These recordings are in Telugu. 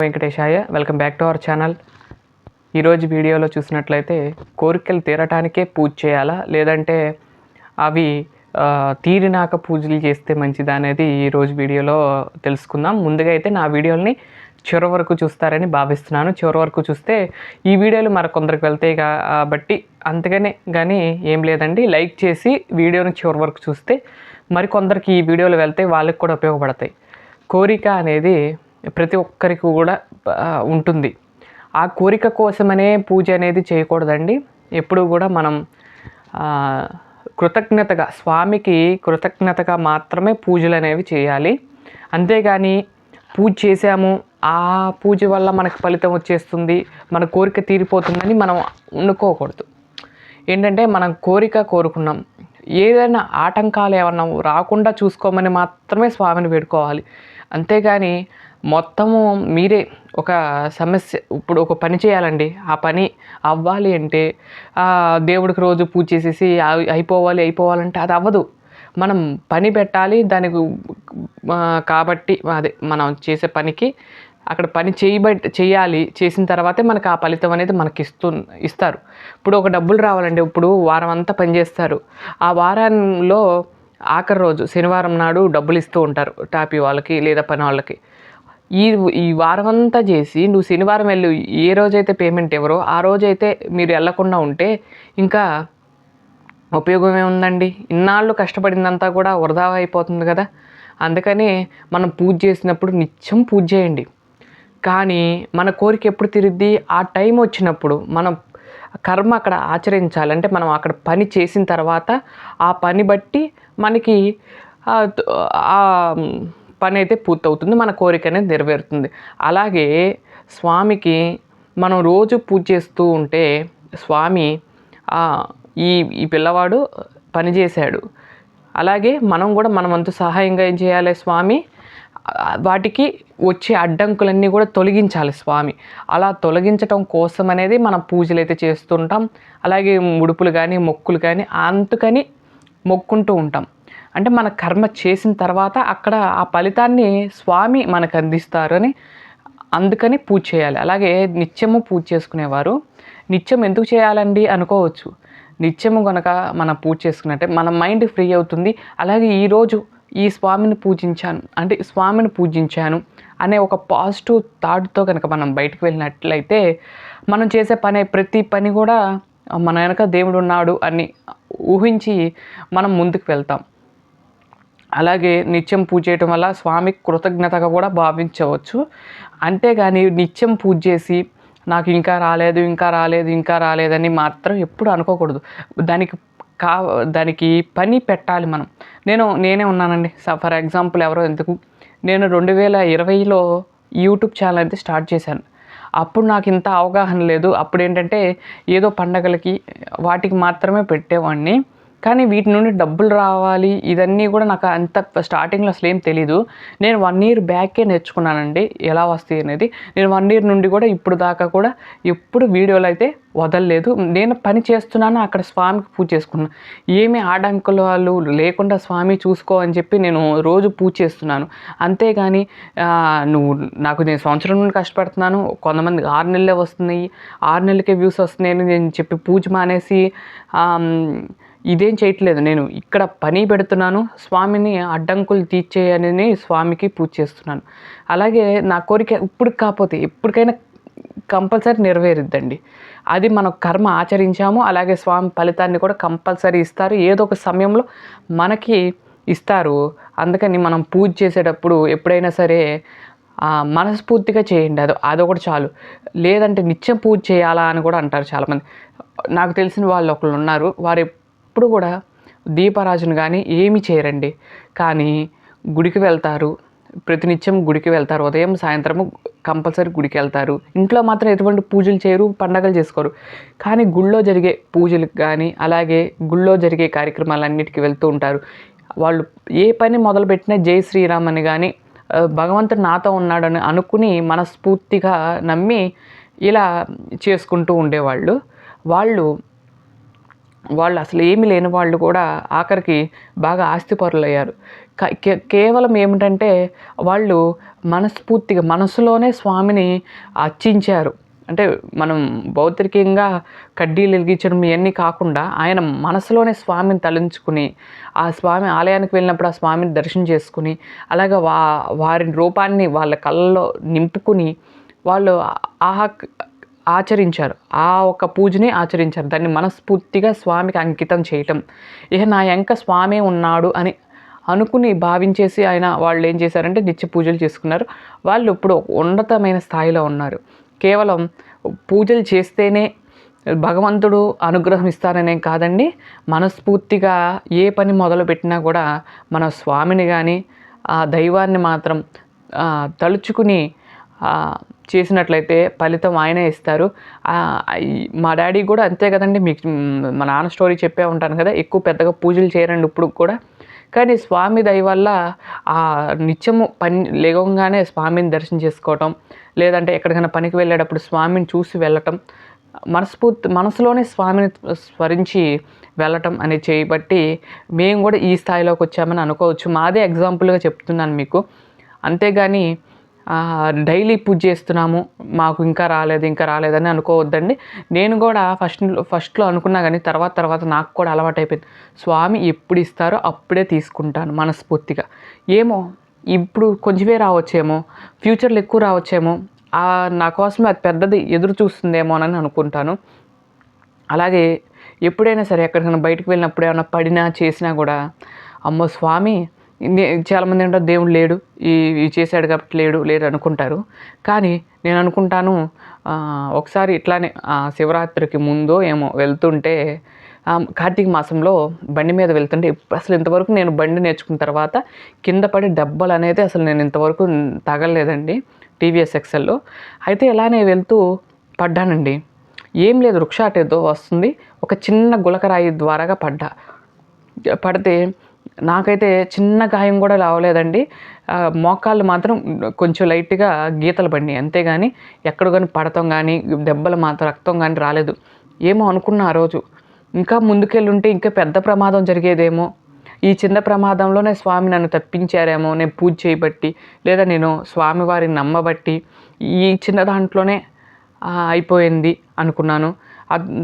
Venkatesaya welcome back to our channel ఈరోజు వీడియోలో చూసినట్లయితే కోరికలు తీరటానికే పూజ చేయాలా? లేదంటే అవి తీరినాక పూజలు చేస్తే మంచిదా అనేది ఈరోజు వీడియోలో తెలుసుకుందాం. ముందుగా అయితే నా వీడియోని చివరి వరకు చూస్తారని భావిస్తున్నాను. చివరి వరకు చూస్తే ఈ వీడియోలు మరికొందరికి వెళ్తాయి కాబట్టి అంతగానే కానీ ఏం లేదండి. లైక్ చేసి వీడియోని చివరి వరకు చూస్తే మరికొందరికి ఈ వీడియోలు వెళ్తే వాళ్ళకి కూడా ఉపయోగపడతాయి. కోరిక అనేది ప్రతి ఒక్కరికి కూడా ఉంటుంది. ఆ కోరిక కోసమనే పూజ అనేది చేయకూడదండి. ఎప్పుడు కూడా మనం కృతజ్ఞతగా స్వామికి కృతజ్ఞతగా మాత్రమే పూజలు అనేవి చేయాలి. అంతేగాని పూజ చేసాము ఆ పూజ వల్ల మనకు ఫలితం వచ్చేస్తుంది మన కోరిక తీరిపోతుందని మనం వండుకోకూడదు ఏంటంటే మనం కోరిక కోరుకున్నాం. ఏదైనా ఆటంకాలు ఏమన్నా రాకుండా చూసుకోమని మాత్రమే స్వామిని వేడుకోవాలి. అంతేగాని మొత్తము మీరే ఒక సమస్య ఇప్పుడు ఒక పని చేయాలండి. ఆ పని అవ్వాలి అంటే దేవుడికి రోజు పూజ చేసేసి అయిపోవాలి అయిపోవాలంటే అది అవ్వదు. మనం పని పెట్టాలి దానికి కాబట్టి అదే మనం చేసే పనికి అక్కడ పని చేయబట్టి చేయాలి చేసిన తర్వాతే మనకు ఆ ఫలితం అనేది మనకి ఇస్తూ ఇస్తారు. ఇప్పుడు ఒక డబ్బులు రావాలండి ఇప్పుడు వారం అంతా పని చేస్తారు. ఆ వారంలో ఆఖరి రోజు శనివారం నాడు డబ్బులు ఇస్తూ ఉంటారు టాపీ వాళ్ళకి లేదా పని వాళ్ళకి. ఈ ఈ వారం అంతా చేసి నువ్వు శనివారం వెళ్ళి. ఏ రోజైతే పేమెంట్ ఎవరో ఆ రోజైతే మీరు వెళ్ళకుండా ఉంటే ఇంకా ఉపయోగం ఏముందండి? ఇన్నాళ్ళు కష్టపడిందంతా కూడా వృధా అయిపోతుంది కదా. అందుకని మనం పూజ చేసినప్పుడు నిత్యం పూజ చేయండి. కానీ మన కోరిక ఎప్పుడు తిరిద్ది? ఆ టైం వచ్చినప్పుడు మనం కర్మ అక్కడ ఆచరించాలి. అంటే మనం అక్కడ పని చేసిన తర్వాత ఆ పని బట్టి మనకి పని అయితే పూర్తవుతుంది మన కోరిక అనేది నెరవేరుతుంది. అలాగే స్వామికి మనం రోజు పూజ చేస్తూ ఉంటే స్వామి ఈ ఈ పిల్లవాడు పని చేశాడు. అలాగే మనం కూడా మన సహాయంగా ఏం చేయాలి స్వామి? వాటికి వచ్చే అడ్డంకులన్నీ కూడా తొలగించాలి స్వామి. అలా తొలగించటం కోసం అనేది మనం పూజలు అయితే చేస్తుంటాం. అలాగే ముడుపులు కానీ మొక్కులు కానీ అందుకని మొక్కుంటూ ఉంటాం. అంటే మన కర్మ చేసిన తర్వాత అక్కడ ఆ ఫలితాన్ని స్వామి మనకు అందిస్తారని అందుకని పూజ చేయాలి. అలాగే నిత్యము పూజ చేసుకునేవారు. నిత్యం ఎందుకు చేయాలండి? అనుకోవచ్చు. నిత్యము కనుక మనం పూజ చేసుకున్నట్టే మన మైండ్ ఫ్రీ అవుతుంది. అలాగే ఈరోజు ఈ స్వామిని పూజించాను అంటే స్వామిని పూజించాను అనే ఒక పాజిటివ్ థాట్తో కనుక మనం బయటకు వెళ్ళినట్లయితే మనం చేసే పని ప్రతి పని కూడా మన వెనక దేవుడు ఉన్నాడు అని ఊహించి మనం ముందుకు వెళ్తాం. అలాగే నిత్యం పూజ చేయటం వల్ల స్వామికి కృతజ్ఞతగా కూడా భావించవచ్చు. అంతేగాని నిత్యం పూజ చేసి నాకు ఇంకా రాలేదు ఇంకా రాలేదు ఇంకా రాలేదని మాత్రం ఎప్పుడు అనుకోకూడదు. దానికి కా దానికి పని పెట్టాలి మనం. నేను నేనే ఉన్నానండి. ఫర్ ఎగ్జాంపుల్ ఎవరో ఎందుకు? నేను రెండు వేల ఇరవైలో యూట్యూబ్ ఛానల్ అయితే స్టార్ట్ చేశాను. అప్పుడు నాకు ఇంత అవగాహన లేదు. అప్పుడు ఏంటంటే ఏదో పండగలకి వాటికి మాత్రమే పెట్టేవాడిని. కానీ వీటి నుండి డబ్బులు రావాలి ఇదన్నీ కూడా నాకు అంత స్టార్టింగ్లో అసలు ఏం తెలీదు. నేను వన్ ఇయర్ బ్యాకే నేర్చుకున్నానండి ఎలా వస్తాయి అనేది. నేను వన్ ఇయర్ నుండి కూడా ఇప్పుడు దాకా కూడా ఎప్పుడు వీడియోలు అయితే వదలలేదు. నేను పని చేస్తున్నాను అక్కడ స్వామికి పూజ చేసుకున్నాను ఏమి ఆడంకుల వాళ్ళు లేకుండా స్వామి చూసుకో అని చెప్పి నేను రోజు పూజ చేస్తున్నాను. అంతేగాని నువ్వు నాకు నేను సంవత్సరం నుండి కష్టపడుతున్నాను కొంతమంది ఆరు నెలలే వస్తున్నాయి ఆరు నెలలకే వ్యూస్ వస్తున్నాయని నేను చెప్పి పూజ మానేసి ఇదేం చేయట్లేదు. నేను ఇక్కడ పని పెడుతున్నాను స్వామిని అడ్డంకులు తీర్చేయని స్వామికి పూజ చేస్తున్నాను. అలాగే నా కోరిక ఇప్పుడు కాకపోతే ఎప్పటికైనా కంపల్సరీ నెరవేరుద్దండి. అది మనం కర్మ ఆచరించాము అలాగే స్వామి ఫలితాన్ని కూడా కంపల్సరీ ఇస్తారు. ఏదో ఒక సమయంలో మనకి ఇస్తారు. అందుకని మనం పూజ చేసేటప్పుడు ఎప్పుడైనా సరే మనస్ఫూర్తిగా చేయండి. అది అదొకటి చాలు. లేదంటే నిత్యం పూజ చేయాలా అని కూడా అంటారు చాలామంది. నాకు తెలిసిన వాళ్ళు ఒకళ్ళు ఉన్నారు. వారు ఎప్పుడు కూడా దీపారాజును కానీ ఏమి చేయరండి. కానీ గుడికి వెళ్తారు ప్రతినిత్యం గుడికి వెళ్తారు ఉదయం సాయంత్రము కంపల్సరీ గుడికి వెళ్తారు. ఇంట్లో మాత్రం ఎటువంటి పూజలు చేయరు పండగలు చేసుకోరు. కానీ గుళ్ళో జరిగే పూజలకు కానీ అలాగే గుళ్ళో జరిగే కార్యక్రమాలన్నిటికీ వెళ్తూ ఉంటారు. వాళ్ళు ఏ పని మొదలుపెట్టినా జై శ్రీరామ్ అని కానీ భగవంతుడు నాతో ఉన్నాడని అనుకుని మనస్ఫూర్తిగా నమ్మి ఇలా చేసుకుంటూ ఉండేవాళ్ళు. వాళ్ళు వాళ్ళు అసలు ఏమి లేని వాళ్ళు కూడా ఆఖరికి బాగా ఆస్తిపరులయ్యారు. క- కే- కేవలం ఏమిటంటే వాళ్ళు మనస్ఫూర్తిగా మనసులోనే స్వామిని అర్చించారు. అంటే మనం భౌతికంగా కడ్డీలు వెలిగించడం ఇవన్నీ కాకుండా ఆయన మనసులోనే స్వామిని తలంచుకుని ఆ స్వామి ఆలయానికి వెళ్ళినప్పుడు ఆ స్వామిని దర్శనం చేసుకుని అలాగే వా వారి రూపాన్ని వాళ్ళ కళ్ళలో నింపుకుని వాళ్ళు ఆహా ఆచరించారు. ఆ ఒక పూజని ఆచరించారు. దాన్ని మనస్ఫూర్తిగా స్వామికి అంకితం చేయటం. ఇక నా ఎంక స్వామే ఉన్నాడు అని అనుకుని భావించేసి ఆయన వాళ్ళు ఏం చేశారంటే నిత్య పూజలు చేసుకున్నారు. వాళ్ళు ఇప్పుడు ఉన్నతమైన స్థాయిలో ఉన్నారు. కేవలం పూజలు చేస్తేనే భగవంతుడు అనుగ్రహం ఇస్తారనే కాదండి. మనస్ఫూర్తిగా ఏ పని మొదలుపెట్టినా కూడా మన స్వామిని కానీ ఆ దైవాన్ని మాత్రం తలుచుకుని చేసినట్లయితే ఫలితం ఆయనే ఇస్తారు. మా డాడీ కూడా అంతే కదండి మీకు మా నాన్న స్టోరీ చెప్పే ఉంటాను కదా ఎక్కువ పెద్దగా పూజలు చేయరండి ఇప్పుడు కూడా. కానీ స్వామి దయ వల్ల ఆ నిత్యము పని లేవగానే స్వామిని దర్శనం చేసుకోవటం లేదంటే ఎక్కడికైనా పనికి వెళ్ళేటప్పుడు స్వామిని చూసి వెళ్ళటం మనస్ఫూర్తి మనసులోనే స్వామిని స్మరించి వెళ్ళటం అనేది చేయబట్టి మేము కూడా ఈ స్థాయిలోకి వచ్చామని అనుకోవచ్చు. మాదే ఎగ్జాంపుల్గా చెప్తున్నాను మీకు. అంతేగాని డైలీ పూజ చేస్తున్నాము మాకు ఇంకా రాలేదు ఇంకా రాలేదని అనుకోవద్దండి. నేను కూడా ఫస్ట్ ఫస్ట్లో అనుకున్నా కానీ తర్వాత తర్వాత నాకు కూడా అలవాటు అయిపోయింది స్వామి ఎప్పుడు ఇస్తారో అప్పుడే తీసుకుంటాను మనస్ఫూర్తిగా. ఏమో ఇప్పుడు కొంచెమే రావచ్చేమో ఫ్యూచర్లో ఎక్కువ రావచ్చేమో నా కోసమే అది పెద్దది ఎదురు చూస్తుందేమోనని అనుకుంటాను. అలాగే ఎప్పుడైనా సరే ఎక్కడికైనా బయటకు వెళ్ళినప్పుడు ఏమైనా పడినా చేసినా కూడా అమ్మో స్వామి చాలామంది ఏంటో దేవుడు లేడు ఈ చేశాడు కాబట్టి లేడు లేడు అనుకుంటారు. కానీ నేను అనుకుంటాను ఒకసారి ఇట్లానే ఆ, శివరాత్రికి ముందో ఏమో వెళ్తుంటే కార్తీక మాసంలో బండి మీద వెళ్తుంటే అసలు ఇంతవరకు నేను బండి నేర్చుకున్న తర్వాత కింద పడి డబ్బలు అనేది అసలు నేను ఇంతవరకు తగలలేదండి టీవీఎస్ ఎక్సెల్లో. అయితే ఇలానే వెళ్తూ పడ్డానండి. ఏం లేదు వృక్షాటేదో వస్తుంది ఒక చిన్న గులకరాయి ద్వారాగా పడ్డా. పడితే నాకైతే చిన్న గాయం కూడా రావలేదండి. మోకాళ్ళు మాత్రం కొంచెం లైట్గా గీతలు పడినాయి. అంతేగాని ఎక్కడ కానీ పడతాం కానీ దెబ్బలు మాత్రం రక్తం కానీ రాలేదు. ఏమో అనుకున్నా ఆ రోజు. ఇంకా ముందుకెళ్ళుంటే ఇంకా పెద్ద ప్రమాదం జరిగేదేమో. ఈ చిన్న ప్రమాదంలోనే స్వామి నన్ను తప్పించారేమో. నేను పూజ చేయబట్టి లేదా నేను స్వామివారిని నమ్మబట్టి ఈ చిన్న దాంట్లోనే అయిపోయింది అనుకున్నాను.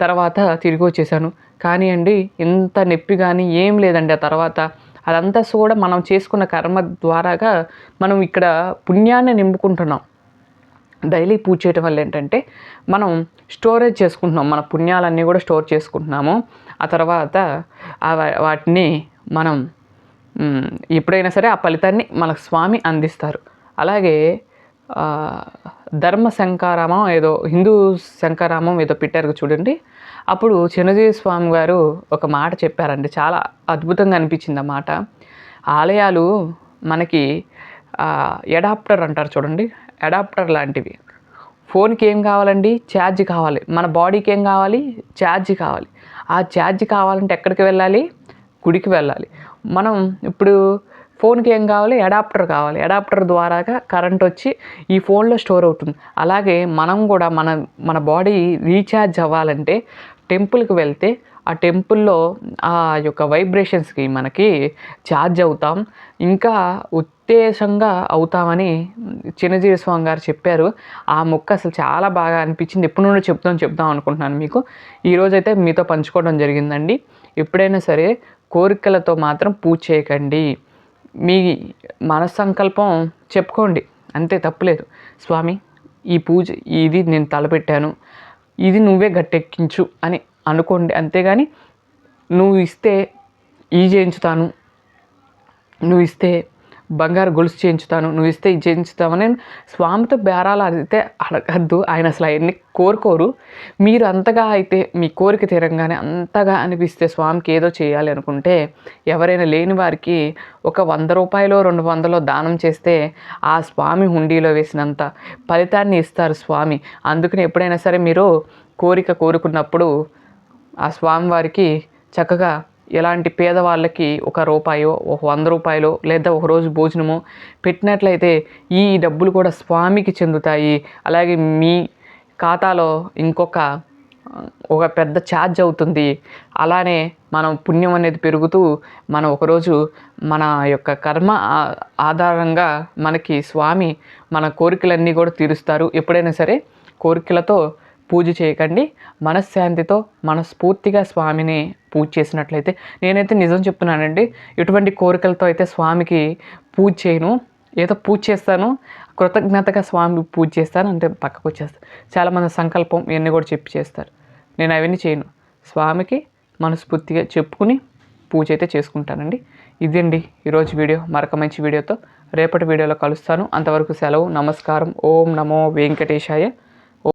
తర్వాత తిరిగి వచ్చేసాను. కానీ అండి ఇంత నొప్పి కానీ ఏం లేదండి ఆ తర్వాత. అదంతా కూడా మనం చేసుకున్న కర్మ ద్వారాగా మనం ఇక్కడ పుణ్యాన్ని నింపుకుంటున్నాం. డైలీ పూజ చేయడం వల్ల ఏంటంటే మనం స్టోరేజ్ చేసుకుంటున్నాం. మన పుణ్యాలన్నీ కూడా స్టోర్ చేసుకుంటున్నాము. ఆ తర్వాత వాటిని మనం ఎప్పుడైనా సరే ఆ ఫలితాన్ని మనకు స్వామి అందిస్తారు. అలాగే ధర్మ శంకారామం ఏదో హిందూ శంకారామం ఏదో పెట్టారు చూడండి. అప్పుడు చిరంజీవి స్వామి గారు ఒక మాట చెప్పారండి. చాలా అద్భుతంగా అనిపించింది ఆ మాట. ఆలయాలు మనకి ఎడాప్టర్ అంటారు చూడండి. ఎడాప్టర్ లాంటివి. ఫోన్కి ఏం కావాలండి? ఛార్జ్ కావాలి. మన బాడీకి ఏం కావాలి? ఛార్జ్ కావాలి. ఆ ఛార్జ్ కావాలంటే ఎక్కడికి వెళ్ళాలి? గుడికి వెళ్ళాలి. మనం ఇప్పుడు ఫోన్కి ఏం కావాలి? అడాప్టర్ కావాలి. అడాప్టర్ ద్వారాగా కరెంట్ వచ్చి ఈ ఫోన్లో స్టోర్ అవుతుంది. అలాగే మనం కూడా మన మన బాడీ రీఛార్జ్ అవ్వాలంటే టెంపుల్కి వెళ్తే ఆ టెంపుల్లో ఆ యొక్క వైబ్రేషన్స్కి మనకి ఛార్జ్ అవుతాం. ఇంకా ఉత్తేజంగా అవుతామని చిన్నజీవి స్వామి గారు చెప్పారు. ఆ ముక్క అసలు చాలా బాగా అనిపించింది. ఎప్పటి నుండి చెప్తాం చెప్దాం అనుకుంటున్నాను మీకు. ఈరోజైతే మీతో పంచుకోవడం జరిగిందండి. ఎప్పుడైనా సరే కోరికలతో మాత్రం పూజ చేయకండి. మీ మనస్సంకల్పం చెప్పుకోండి. అంతే తప్పులేదు. స్వామి ఈ పూజ ఇది నేను తలపెట్టాను. ఇది నువ్వే గట్టెక్కించు అని అనుకోండి. అంతేగాని నువ్వు ఇస్తే ఈ చేయించుతాను. నువ్వు ఇస్తే బంగారు గొలుసు చేయించుతాను నువ్వు ఇస్తే ఇది చేయించుతామని స్వామితో బేరాలు అయితే అడగద్దు. ఆయన అసలు అవన్నీ కోరుకోరు. మీరు అంతగా అయితే మీ కోరిక తీరంగానే అంతగా అనిపిస్తే స్వామికి ఏదో చేయాలి అనుకుంటే ఎవరైనా లేని వారికి ఒక వంద రూపాయలు రెండు వందలో దానం చేస్తే ఆ స్వామి హుండీలో వేసినంత ఫలితాన్ని ఇస్తారు స్వామి. అందుకని ఎప్పుడైనా సరే మీరు కోరిక కోరుకున్నప్పుడు ఆ స్వామివారికి చక్కగా ఎలాంటి పేదవాళ్ళకి ఒక రూపాయో ఒక వంద రూపాయలో లేదా ఒక రోజు భోజనము పెట్టినట్లయితే ఈ డబ్బులు కూడా స్వామికి చెందుతాయి. అలాగే మీ ఖాతాలో ఇంకొక ఒక పెద్ద ఛార్జ్ అవుతుంది. అలానే మనం పుణ్యం అనేది పెరుగుతూ మనం ఒకరోజు మన యొక్క కర్మ ఆధారంగా మనకి స్వామి మన కోరికలన్నీ కూడా తీరుస్తారు. ఎప్పుడైనా సరే కోరికలతో పూజ చేయకండి. మనశ్శాంతితో మనస్ఫూర్తిగా స్వామిని పూజ చేసినట్లయితే నేనైతే నిజం చెప్తున్నానండి. ఎటువంటి కోరికలతో అయితే స్వామికి పూజ చేయను. ఏదో పూజ చేస్తాను. కృతజ్ఞతగా స్వామి పూజ చేస్తాను. అంటే పక్కకు వచ్చేస్తాను చాలామంది సంకల్పం ఇవన్నీ కూడా చెప్పి చేస్తారు. నేను అవన్నీ చేయను. స్వామికి మనస్ఫూర్తిగా చెప్పుకుని పూజ అయితే చేసుకుంటానండి. ఇదండి ఈరోజు వీడియో. మరొక మంచి వీడియోతో రేపటి వీడియోలో కలుస్తాను. అంతవరకు సెలవు నమస్కారం. ఓం నమో వెంకటేశాయ.